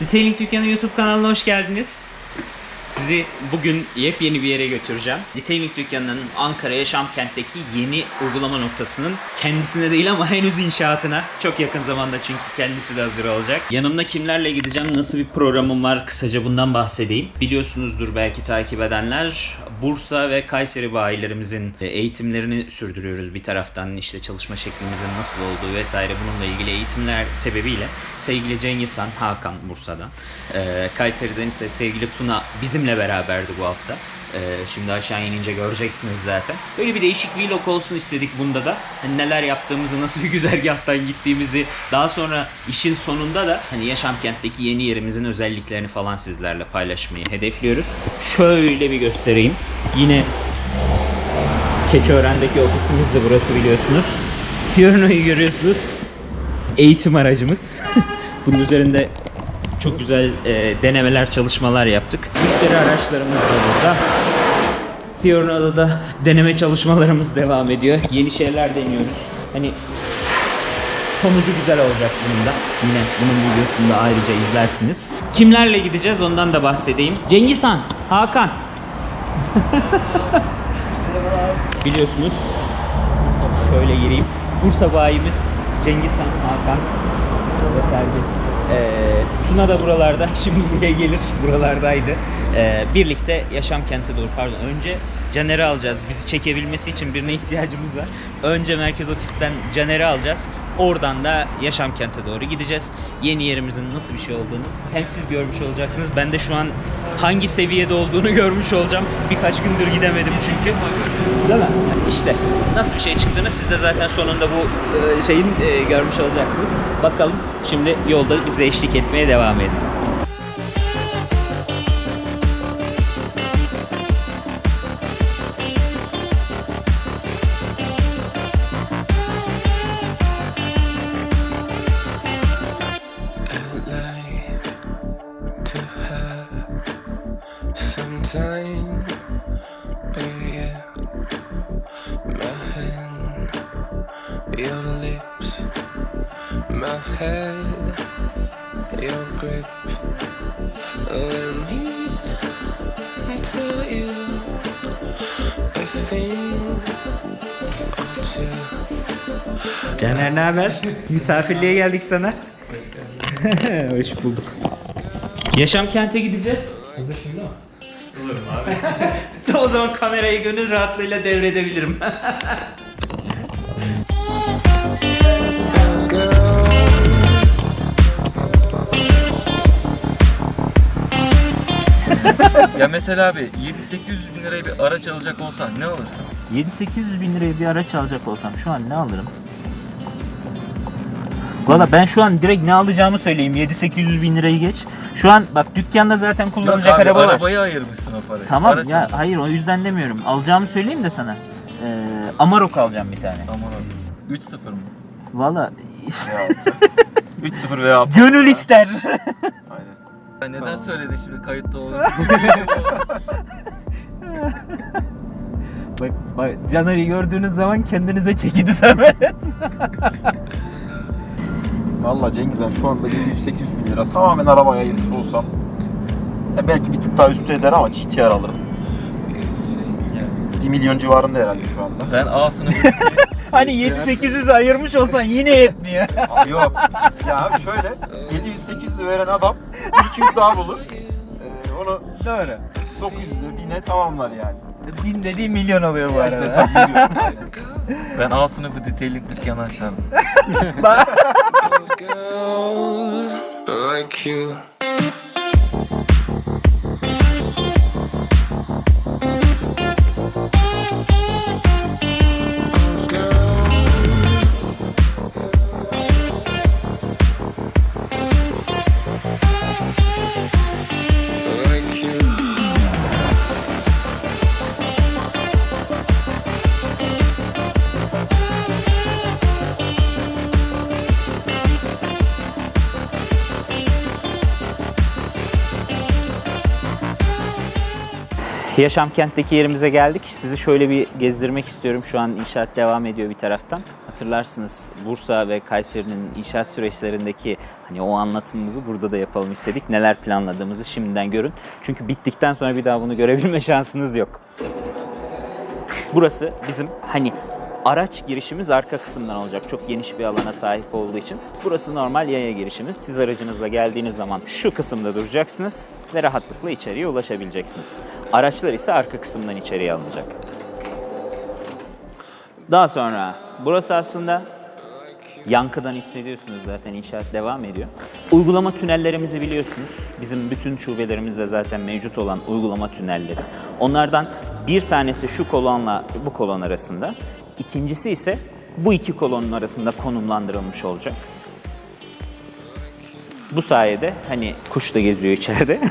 Detailing Dükkanı YouTube kanalına hoş geldiniz. Sizi bugün yepyeni bir yere götüreceğim. Detailing Dükkanı'nın Ankara Yaşamkent'teki yeni uygulama noktasının kendisine değil ama henüz inşaatına. Çok yakın zamanda çünkü kendisi de hazır olacak. Yanımda kimlerle gideceğim, nasıl bir programım var kısaca bundan bahsedeyim. Biliyorsunuzdur belki takip edenler. Bursa ve Kayseri bayilerimizin eğitimlerini sürdürüyoruz bir taraftan işte çalışma şeklimizin nasıl olduğu vesaire bununla ilgili eğitimler sebebiyle sevgili Cengiz Han, Hakan Bursa'dan, e, Kayseri'den ise sevgili Tuna bizimle beraberdi bu hafta. E, şimdi aşağı inince göreceksiniz zaten. Böyle bir değişik vlog olsun istedik bunda da. Hani neler yaptığımızı, nasıl bir güzergahtan gittiğimizi, daha sonra işin sonunda da hani Yaşamkent'teki yeni yerimizin özelliklerini falan sizlerle paylaşmayı hedefliyoruz. Şöyle bir göstereyim. Yine Keçiören'deki ofisimiz de burası biliyorsunuz. Fiorino'yu görüyorsunuz. Eğitim aracımız. Bunun üzerinde çok güzel e, denemeler, çalışmalar yaptık. Müşteri araçlarımız da burada. Fiorino'da da deneme çalışmalarımız devam ediyor. Yeni şeyler deniyoruz. Hani sonucu güzel olacak bunun da. Yine bunun videosunu da ayrıca izlersiniz. Kimlerle gideceğiz ondan da bahsedeyim. Cengiz Han, Hakan. Biliyorsunuz. Şöyle gireyim. Bursa bayimiz Cengiz Han, Hakan ve Ferdi. Tuna da buralarda, şimdi buraya gelir, buralardaydı. Ee, birlikte yaşam kenti doğru, pardon önce Caner'i alacağız. Bizi çekebilmesi için birine ihtiyacımız var. Önce merkez ofisten Caner'i alacağız. Oradan da yaşam kente doğru gideceğiz. Yeni yerimizin nasıl bir şey olduğunu hem siz görmüş olacaksınız. Ben de şu an hangi seviyede olduğunu görmüş olacağım. Birkaç gündür gidemedim çünkü. Değil mi? İşte nasıl bir şey çıktığını siz de zaten sonunda bu e, şeyin e, görmüş olacaksınız. Bakalım şimdi yolda bize eşlik etmeye devam edin. My head, your grip. Let me tell you a thing or two. Caner ne haber? Misafirliğe geldik sana. Hoş bulduk. Yaşam kente gideceğiz. Hazır şimdi mi? Olurum abi. o zaman kamerayı gönül rahatlığıyla devredebilirim. Ya mesela abi 7-800 bin liraya bir araç alacak olsan ne alırsın? 7-800 bin liraya bir araç alacak olsam şu an ne alırım? Valla ben şu an direkt ne alacağımı söyleyeyim 7-800 bin lirayı geç. Şu an bak dükkanda zaten kullanılacak Yok abi, araba var. arabayı ayırmışsın o parayı. Tamam Araç ya alacaksın. hayır o yüzden demiyorum. Alacağımı söyleyeyim de sana. Ee, Amarok alacağım bir tane. Aman abi. 3-0 mı? Valla Veya 6. 3-0 veya 6. gönül ister. Ya neden söyledin şimdi kayıtta olur? bak, bak Caner'i gördüğünüz zaman kendinize çeki düzen verin. Valla Cengiz Han şu anda 700-800 bin lira tamamen arabaya ayırmış olsam ya belki bir tık daha üstü eder ama GTR alırım. 1 milyon civarında herhalde şu anda. ben A sınıfı hani 7-800 ayırmış olsan yine yetmiyor. Abi yok. Ya abi şöyle 700-800 veren adam 200 daha bulur. Ee, onu Doğru. 900'e 1000'e tamamlar yani. Bin dediği milyon oluyor bu arada. ben A sınıfı detailing dükkanı açardım. Like you. Yaşam kentteki yerimize geldik. Sizi şöyle bir gezdirmek istiyorum. Şu an inşaat devam ediyor bir taraftan. Hatırlarsınız Bursa ve Kayseri'nin inşaat süreçlerindeki hani o anlatımımızı burada da yapalım istedik. Neler planladığımızı şimdiden görün. Çünkü bittikten sonra bir daha bunu görebilme şansınız yok. Burası bizim hani araç girişimiz arka kısımdan olacak. Çok geniş bir alana sahip olduğu için. Burası normal yaya girişimiz. Siz aracınızla geldiğiniz zaman şu kısımda duracaksınız ve rahatlıkla içeriye ulaşabileceksiniz. Araçlar ise arka kısımdan içeriye alınacak. Daha sonra burası aslında yankıdan hissediyorsunuz zaten inşaat devam ediyor. Uygulama tünellerimizi biliyorsunuz. Bizim bütün şubelerimizde zaten mevcut olan uygulama tünelleri. Onlardan bir tanesi şu kolonla bu kolon arasında. İkincisi ise bu iki kolonun arasında konumlandırılmış olacak. Bu sayede hani kuş da geziyor içeride.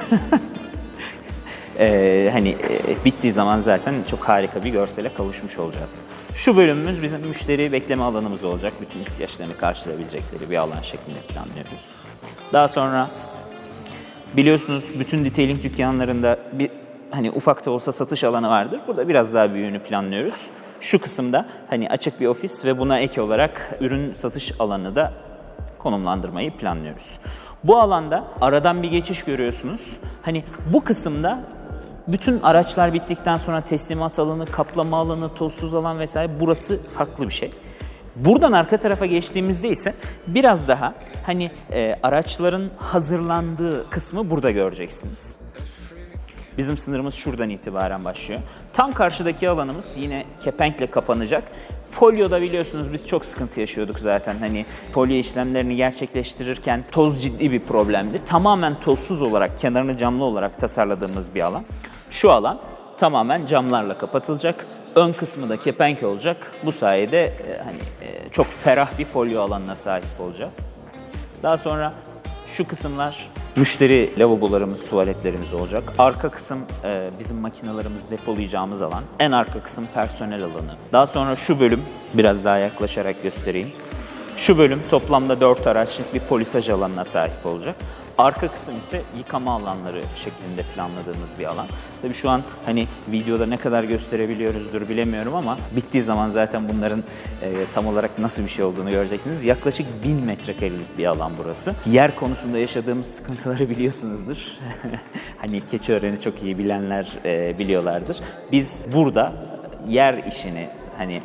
Ee, hani e, bittiği zaman zaten çok harika bir görsele kavuşmuş olacağız. Şu bölümümüz bizim müşteri bekleme alanımız olacak. Bütün ihtiyaçlarını karşılayabilecekleri bir alan şeklinde planlıyoruz. Daha sonra biliyorsunuz bütün detailing dükkanlarında bir hani ufak da olsa satış alanı vardır. Burada biraz daha büyüğünü planlıyoruz. Şu kısımda hani açık bir ofis ve buna ek olarak ürün satış alanı da konumlandırmayı planlıyoruz. Bu alanda aradan bir geçiş görüyorsunuz. Hani bu kısımda bütün araçlar bittikten sonra teslimat alanı, kaplama alanı, tozsuz alan vesaire burası farklı bir şey. Buradan arka tarafa geçtiğimizde ise biraz daha hani e, araçların hazırlandığı kısmı burada göreceksiniz. Bizim sınırımız şuradan itibaren başlıyor. Tam karşıdaki alanımız yine kepenkle kapanacak. Folyoda biliyorsunuz biz çok sıkıntı yaşıyorduk zaten. Hani folyo işlemlerini gerçekleştirirken toz ciddi bir problemdi. Tamamen tozsuz olarak, kenarını camlı olarak tasarladığımız bir alan. Şu alan tamamen camlarla kapatılacak. Ön kısmı da kepenk olacak. Bu sayede e, hani e, çok ferah bir folyo alanına sahip olacağız. Daha sonra şu kısımlar müşteri lavabolarımız, tuvaletlerimiz olacak. Arka kısım e, bizim makinalarımızı depolayacağımız alan. En arka kısım personel alanı. Daha sonra şu bölüm biraz daha yaklaşarak göstereyim. Şu bölüm toplamda 4 araçlık bir polisaj alanına sahip olacak. Arka kısım ise yıkama alanları şeklinde planladığımız bir alan. Tabii şu an hani videoda ne kadar gösterebiliyoruzdur bilemiyorum ama bittiği zaman zaten bunların e, tam olarak nasıl bir şey olduğunu göreceksiniz. Yaklaşık 1000 metrekarelik bir alan burası. Yer konusunda yaşadığımız sıkıntıları biliyorsunuzdur. hani Keçiören'i çok iyi bilenler e, biliyorlardır. Biz burada yer işini hani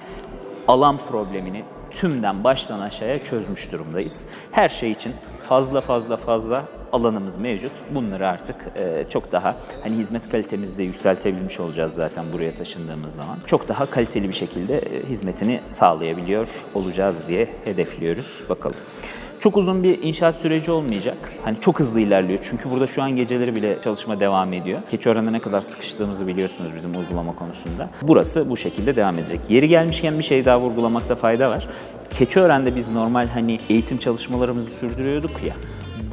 alan problemini tümden baştan aşağıya çözmüş durumdayız. Her şey için fazla fazla fazla alanımız mevcut. Bunları artık e, çok daha hani hizmet kalitemizi de yükseltebilmiş olacağız zaten buraya taşındığımız zaman. Çok daha kaliteli bir şekilde e, hizmetini sağlayabiliyor olacağız diye hedefliyoruz. Bakalım. Çok uzun bir inşaat süreci olmayacak. Hani çok hızlı ilerliyor. Çünkü burada şu an geceleri bile çalışma devam ediyor. Keçiören'de ne kadar sıkıştığımızı biliyorsunuz bizim uygulama konusunda. Burası bu şekilde devam edecek. Yeri gelmişken bir şey daha vurgulamakta fayda var. Keçiören'de biz normal hani eğitim çalışmalarımızı sürdürüyorduk ya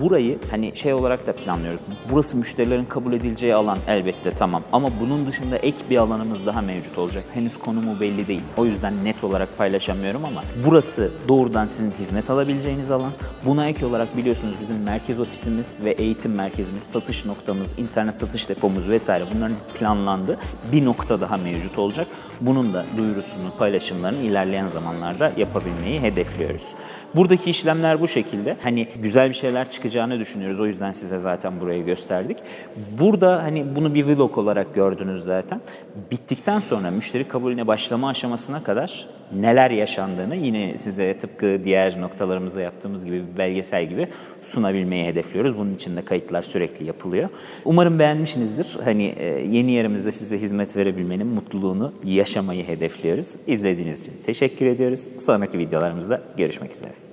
burayı hani şey olarak da planlıyoruz. Burası müşterilerin kabul edileceği alan elbette tamam ama bunun dışında ek bir alanımız daha mevcut olacak. Henüz konumu belli değil. O yüzden net olarak paylaşamıyorum ama burası doğrudan sizin hizmet alabileceğiniz alan. Buna ek olarak biliyorsunuz bizim merkez ofisimiz ve eğitim merkezimiz, satış noktamız, internet satış depomuz vesaire bunların planlandı. Bir nokta daha mevcut olacak. Bunun da duyurusunu, paylaşımlarını ilerleyen zamanlarda yapabilmeyi hedefliyoruz. Buradaki işlemler bu şekilde. Hani güzel bir şeyler çıkacağını düşünüyoruz. O yüzden size zaten burayı gösterdik. Burada hani bunu bir vlog olarak gördünüz zaten. Bittikten sonra müşteri kabulüne başlama aşamasına kadar neler yaşandığını yine size tıpkı diğer noktalarımızda yaptığımız gibi bir belgesel gibi sunabilmeyi hedefliyoruz. Bunun için de kayıtlar sürekli yapılıyor. Umarım beğenmişsinizdir. Hani e, yeni yerimizde size hizmet verebilmenin mutluluğunu yaşamayı hedefliyoruz. İzlediğiniz için teşekkür ediyoruz. Sonraki videolarımızda görüşmek üzere.